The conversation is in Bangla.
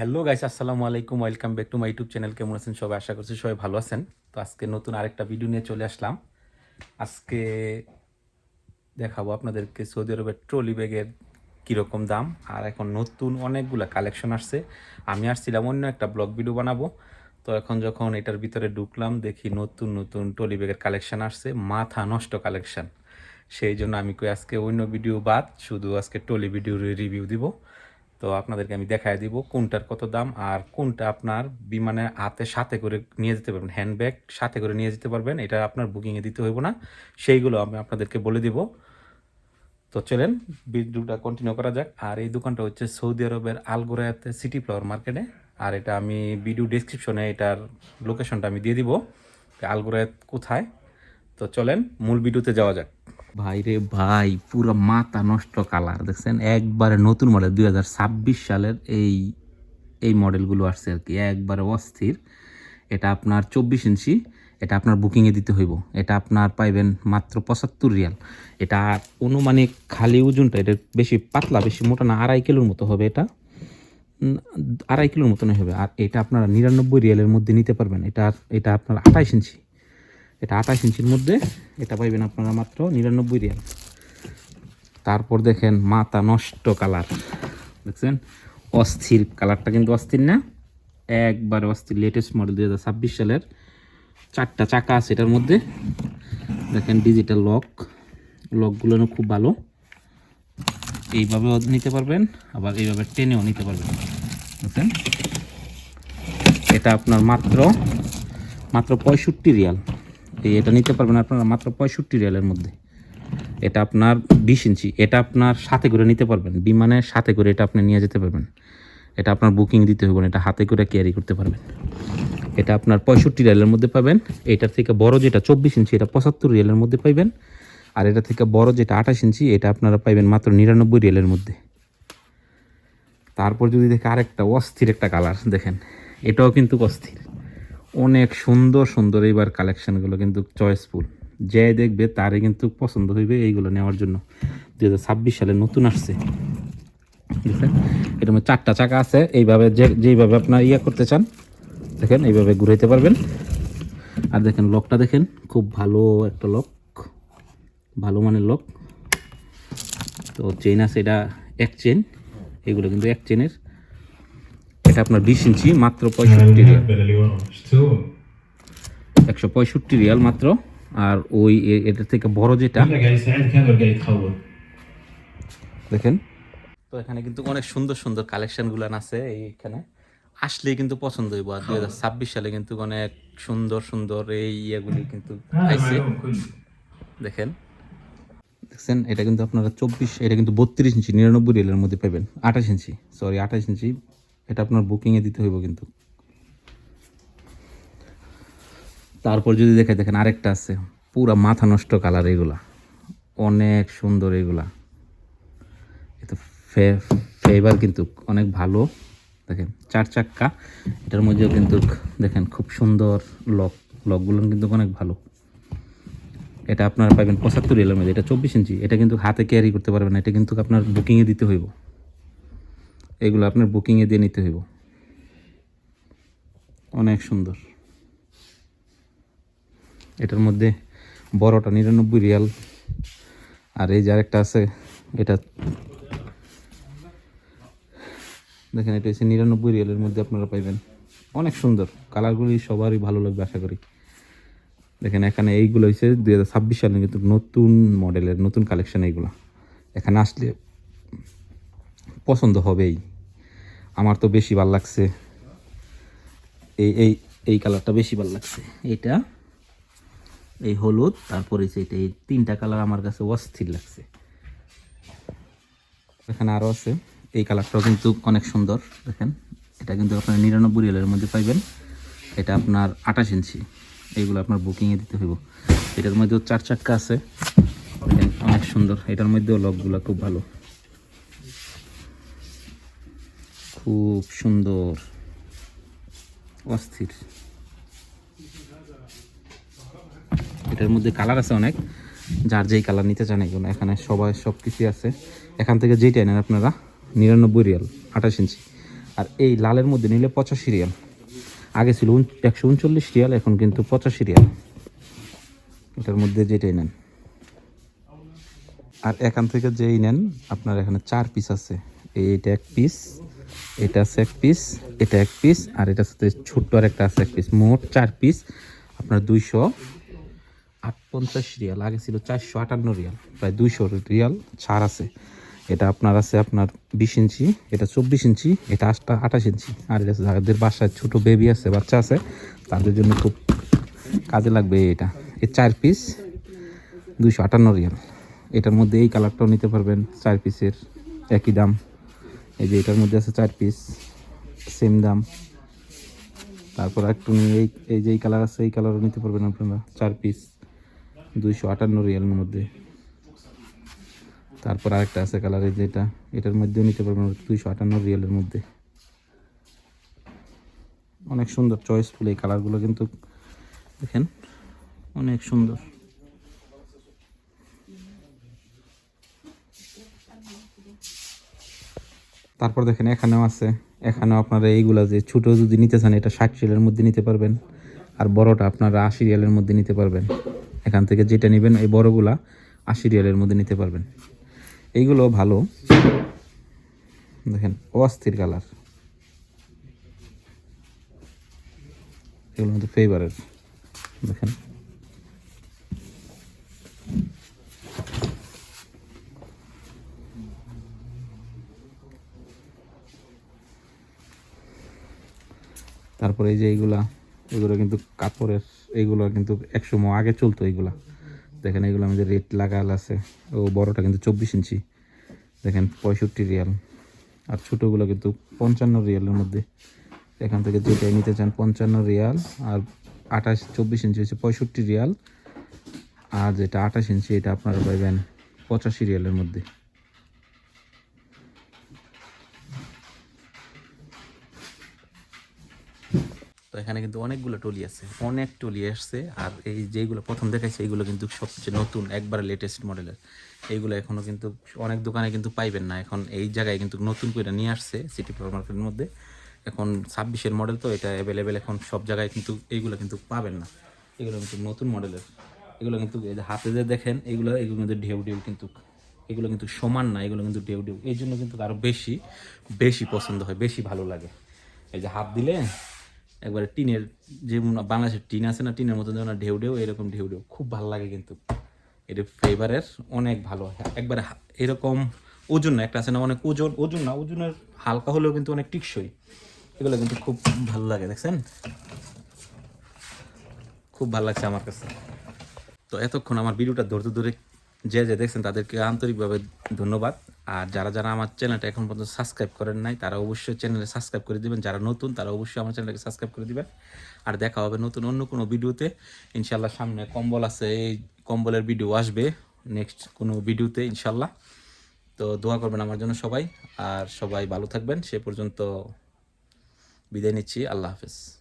হ্যালো গাইস আসসালামু আলাইকুম। Welcome back to my YouTube channel কেমন আছেন সবাই? আশা করছি সবাই ভালো আছেন। তো আজকে নতুন আরেকটা ভিডিও নিয়ে চলে আসলাম। আজকে দেখাবো আপনাদেরকে সৌদি আরবের ট্রলি ব্যাগের কীরকম দাম। আর এখন নতুন অনেকগুলো কালেকশন আসছে। আমি আসছিলাম অন্য একটা ব্লগ ভিডিও বানাবো। তো এখন যখন এটার ভিতরে ঢুকলাম, দেখি নতুন নতুন ট্রলি ব্যাগের কালেকশন আসছে। মাথা নষ্ট কালেকশন সেই জন্য আমি কই আজকে অন্য ভিডিও বাদ, শুধু আজকে ট্রলি ভিডিওর রিভিউ দিব। তো আপনাদেরকে আমি দেখায় দিব কোনটার কত দাম আর কোনটা আপনার বিমানে হাতে সাথে করে নিয়ে যেতে পারবেন হ্যান্ডব্যাগ সাথে করে নিয়ে যেতে পারবেন, এটা আপনার বুকিংয়ে দিতে হইব না, সেইগুলো আমি আপনাদেরকে বলে দিব। তো চলেন, ভিডিওটা কন্টিনিউ করা যাক। আর এই দোকানটা হচ্ছে সৌদি আরবের আলগোরায়াতে সিটি ফ্লাওয়ার মার্কেটে আর এটা আমি ভিডিও ডিসক্রিপশনে এটার লোকেশনটা আমি দিয়ে দিব আলগোরায়াত কোথায়। তো চলেন, মূল ভিডিওতে যাওয়া যাক। ভাই রে ভাই, পুরো মাথা নষ্ট কালার দেখছেন? একবারে নতুন মডেল দু হাজার ছাব্বিশ সালের এই এই মডেলগুলো আসছে আর কি। একবারে অস্থির। এটা আপনার চব্বিশ ইঞ্চি, এটা আপনার বুকিংয়ে দিতে হইব। এটা আপনার পাইবেন মাত্র পঁচাত্তর রিয়াল। এটা অনুমানিক খালি ওজনটা, এটা বেশি পাতলা, বেশি মোটা না, আড়াই কিলোর মতো হবে এটা। আড়াই কিলোর মতনই হবে। আর এটা আপনারা নিরানব্বই রিয়ালের মধ্যে নিতে পারবেন। এটা এটা আপনার আঠাইশ ইঞ্চি। এটা আঠাশ ইঞ্চির মধ্যে, এটা পাইবেন আপনারা মাত্র নিরানব্বই রিয়াল। তারপর দেখেন মাথা নষ্ট কালার, দেখছেন? অস্থির, কালারটা কিন্তু অস্থির না। একবারে অস্থির লেটেস্ট মডেল দুই হাজার ছাব্বিশ সালের চারটা চাকা আছে এটার মধ্যে। দেখেন ডিজিটাল লক লকগুলো খুব ভালো। এইভাবেও নিতে পারবেন, আবার এইভাবে টেনেও নিতে পারবেন। বুঝছেন এটা আপনার মাত্র মাত্র পঁয়ষট্টি রিয়াল। এই এটা নিতে পারবেন আপনারা মাত্র পঁয়ষট্টি রিয়ালের মধ্যে। এটা আপনার বিশ ইঞ্চি। এটা আপনার সাথে করে নিতে পারবেন। বিমানের সাথে করে এটা আপনি নিয়ে যেতে পারবেন। এটা আপনার বুকিং দিতে হবে এটা হাতে করে ক্যারি করতে পারবেন। এটা আপনার পঁয়ষট্টি রিয়ালের মধ্যে পাবেন। এটার থেকে বড় যেটা চব্বিশ ইঞ্চি, এটা পঁচাত্তর রিয়ালের মধ্যে পাইবেন। আর এটা থেকে বড় যেটা আঠাশ ইঞ্চি, এটা আপনারা পাইবেন মাত্র নিরানব্বই রিয়ালের মধ্যে। তারপর যদি দেখে আরেকটা অস্থির একটা কালার, দেখেন। এটাও কিন্তু অস্থির। অনেক সুন্দর সুন্দর এইবার কালেকশনগুলো কিন্তু চয়েসফুল যে দেখবে তারই কিন্তু পছন্দ হইবে এইগুলো নেওয়ার জন্য। দু হাজার ছাব্বিশ সালে নতুন আসছে। বুঝলেন এটার মধ্যে চারটা চাকা আছে। এইভাবে যে, যেইভাবে আপনার ইয়ে করতে চান, দেখেন, এইভাবে ঘুরাইতে পারবেন। আর দেখেন লকটা দেখেন, খুব ভালো একটা লক ভালো মানের লক তো চেইন আছে এটা, এক চেন এগুলো কিন্তু এক চেনের এটা আপনার বিশ ইঞ্চি, মাত্র পঁয়ষট্টি রিয়াল। একশো পঁয়ষট্টি রিয়াল মাত্র। আর ওই এটা থেকে বড় যেটা, দেখেন। তো এখানে কিন্তু অনেক সুন্দর সুন্দর কালেকশনগুলো আছে এইখানে। আসলে কিন্তু পছন্দ হইব। আর দুই হাজার ছাব্বিশ সালে কিন্তু অনেক সুন্দর সুন্দর এই ইয়েগুলি কিন্তু আইছে। দেখেন। দেখছেন, এটা কিন্তু আপনারা চব্বিশ, এটা কিন্তু বত্রিশ ইঞ্চি, নিরানব্বই রিয়েলের মধ্যে পাবেন। আঠাশ ইঞ্চি সরি আঠাশ ইঞ্চি এটা আপনার বুকিংয়ে দিতে হইব কিন্তু। তারপর যদি দেখে দেখেন আরেকটা আছে, পুরা মাথা নষ্ট কালার এগুলা। অনেক সুন্দর এগুলা। এটা ফেভার কিন্তু অনেক ভালো। দেখেন, চার চাক্কা। এটার মধ্যেও কিন্তু দেখেন খুব সুন্দর লক লকগুলো কিন্তু অনেক ভালো। এটা আপনারা পাবেন পঁচাত্তর রিয়ালের মধ্যে। এটা চব্বিশ ইঞ্চি। এটা কিন্তু হাতে ক্যারি করতে পারবেন এটা কিন্তু আপনার বুকিংয়ে দিতে হইব। এগুলো আপনার বুকিংয়ে দিয়ে নিতে হইব। অনেক সুন্দর। এটার মধ্যে বড়টা নিরানব্বই রিয়াল। আর এই যে আরেকটা আছে, এটা দেখেন, এটা হচ্ছে নিরানব্বই রিয়ালের মধ্যে আপনারা পাইবেন। অনেক সুন্দর। কালারগুলি সবারই ভালো লাগবে, আশা করি। দেখেন, এখানে এইগুলো হচ্ছে দুই হাজার ছাব্বিশ সালে কিন্তু নতুন মডেলের নতুন কালেকশন এইগুলো। এখানে আসলে পছন্দ হবেই। আমার তো বেশি ভালো লাগছে। এই এই এই কালারটা বেশি ভালো লাগছে। এটা এই হলুদ, তারপরে এটা এই তিনটা কালার আমার কাছে অস্থির লাগছে। এখানে আরও আছে। এই কালারটাও কিন্তু অনেক সুন্দর, দেখেন। এটা কিন্তু আপনার নিরানব্বই রিয়ালের মধ্যে পাইবেন। এটা আপনার আঠাশ ইঞ্চি। এইগুলো আপনার বুকিংয়ে দিতে হইব। এটার মধ্যেও চার চাক্কা আছে। অনেক সুন্দর। এটার মধ্যেও লকগুলো খুব ভালো। খুব সুন্দর, অস্থির। এটার মধ্যে কালার আছে অনেক, যার যেই কালার নিতে চান এগুলো এখানে সবাই সব কিছুই আছে। এখান থেকে যেইটা নেন আপনারা, নিরানব্বই রিয়াল, আঠাশ ইঞ্চি। আর এই লালের মধ্যে নিলে পঁচাশি রিয়াল। আগে ছিল একশো উনচল্লিশ রিয়াল, এখন কিন্তু পঁচাশি রিয়াল। এটার মধ্যে যেটাই নেন। আর এখান থেকে যেই নেন, আপনার এখানে চার পিস আছে। এইটা এক পিস এটা আছে এক পিস এটা এক পিস আর এটা সাথে ছোট্ট আর একটা আছে এক পিস মোট চার পিস আপনার দুইশো আট পঞ্চাশ রিয়াল, আগে ছিল চারশো আটান্ন রিয়াল, প্রায় দুইশো রিয়াল ছাড় আছে। এটা আপনার আছে আপনার বিশ ইঞ্চি, এটা চব্বিশ ইঞ্চি, এটা আটটা আঠাশ ইঞ্চি, আর এটা যাদের বাসায় ছোট বেবি আছে, বাচ্চা আছে, তাদের জন্য খুব কাজে লাগবে এটা এই চার পিস দুইশো আটান্ন রিয়াল। এটার মধ্যে এই কালারটাও নিতে পারবেন, চার পিসের একই দাম। এই যে এটার মধ্যে আছে চার পিস সেম দাম। তারপর একটু নিয়ে এই এই যে এই কালার আছে, এই কালারও নিতে পারবেন আপনারা। চার পিস দুইশো আটান্ন রিয়ালের মধ্যে। তারপর আরেকটা আছে কালার এই যে এটা। এটার মধ্যেও নিতে পারবেন দুইশো আটান্ন রিয়ালের মধ্যে। অনেক সুন্দর চয়েসফুল এই কালারগুলো কিন্তু। দেখেন, অনেক সুন্দর। তারপর দেখেন এখানেও আছে, এখানেও আপনারা এইগুলা যে ছোটো যদি নিতে চান, এটা ষাট রিয়ালের মধ্যে নিতে পারবেন। আর বড়টা আপনারা আশি রিয়ালের মধ্যে নিতে পারবেন। এখান থেকে যেটা নেবেন, এই বড়গুলা আশি রিয়ালের মধ্যে নিতে পারবেন। এইগুলো ভালো। দেখেন, অস্থির কালার। এগুলো মধ্যে ফেভারের দেখেন। তারপরে এই যে এইগুলা, এগুলো কিন্তু কাপড়ের এইগুলো কিন্তু একশো আগে চলতো এইগুলা। দেখেন এগুলো আমাদের রেট লাগাল আছে, ও বড়টা কিন্তু চব্বিশ ইঞ্চি। দেখেন পঁয়ষট্টি রিয়াল। আর ছোটোগুলো কিন্তু পঞ্চান্ন রিয়ালের মধ্যে। এখান থেকে যেটাই নিতে চান পঞ্চান্ন রিয়াল, আর আঠাশ, চব্বিশ ইঞ্চি হচ্ছে পঁয়ষট্টি রিয়াল। আর যেটা আঠাশ ইঞ্চি, এটা আপনারা পাইবেন পঁচাশি রিয়ালের মধ্যে। এখানে কিন্তু অনেকগুলো টলি আছে, অনেক টলি আসছে। আর এই যেগুলো প্রথম দেখাইছে, এইগুলো কিন্তু সবচেয়ে নতুন, একবারে লেটেস্ট মডেলের এইগুলো এখনও কিন্তু অনেক দোকানে কিন্তু পাইবেন না। এখন এই জায়গায় কিন্তু নতুন করে নিয়ে আসছে সিটি পাওয়ার মার্কেটের মধ্যে। এখন ছাব্বিশের মডেল তো এটা অ্যাভেলেবেল এখন সব জায়গায় কিন্তু এইগুলো কিন্তু পাবেন না। এগুলো কিন্তু নতুন মডেলের এগুলো কিন্তু এই যে হাতে যে দেখেন, এগুলো এগুলো কিন্তু ঢেউ ঢেউ কিন্তু, এগুলো কিন্তু সমান না, এগুলো কিন্তু ঢেউ ঢেউ। এই জন্য কিন্তু আরও বেশি বেশি পছন্দ হয়, বেশি ভালো লাগে। এই যে হাত দিলে একবারে টিনের যেমন বাংলাদেশের টিন আছে না, টিনের মতো যেমন ঢেউ ঢেউ, এরকম ঢেউ ঢেউ। খুব ভালো লাগে কিন্তু। এটা ফ্লেভারের অনেক ভালো। একবারে এরকম ওজন না, একটা আছে না অনেক ওজন ওজন না, ওজনের হালকা হলেও কিন্তু অনেক টিকসই। এগুলো কিন্তু খুব ভালো লাগে, দেখছেন? খুব ভালো লাগছে আমার কাছে। তো এতক্ষণ আমার ভিডিওটা ধরতে ধরে যে যে দেখছেন তাদেরকে আন্তরিকভাবে ধন্যবাদ। আর যারা যারা আমার চ্যানেলটা এখন পর্যন্ত সাবস্ক্রাইব করেন নাই, তারা অবশ্যই চ্যানেলে সাবস্ক্রাইব করে দিবেন। যারা নতুন, তারা অবশ্যই আমার চ্যানেলকে সাবস্ক্রাইব করে দিবেন। আর দেখা হবে নতুন অন্য কোনো ভিডিওতে। ইনশাল্লাহ সামনে কম্বল আছে, এই কম্বলের ভিডিও আসবে নেক্সট কোনো ভিডিওতে ইনশাল্লাহ। তো দোয়া করবেন আমার জন্য সবাই। আর সবাই ভালো থাকবেন। সে পর্যন্ত বিদায় নিচ্ছি। আল্লাহ হাফেজ।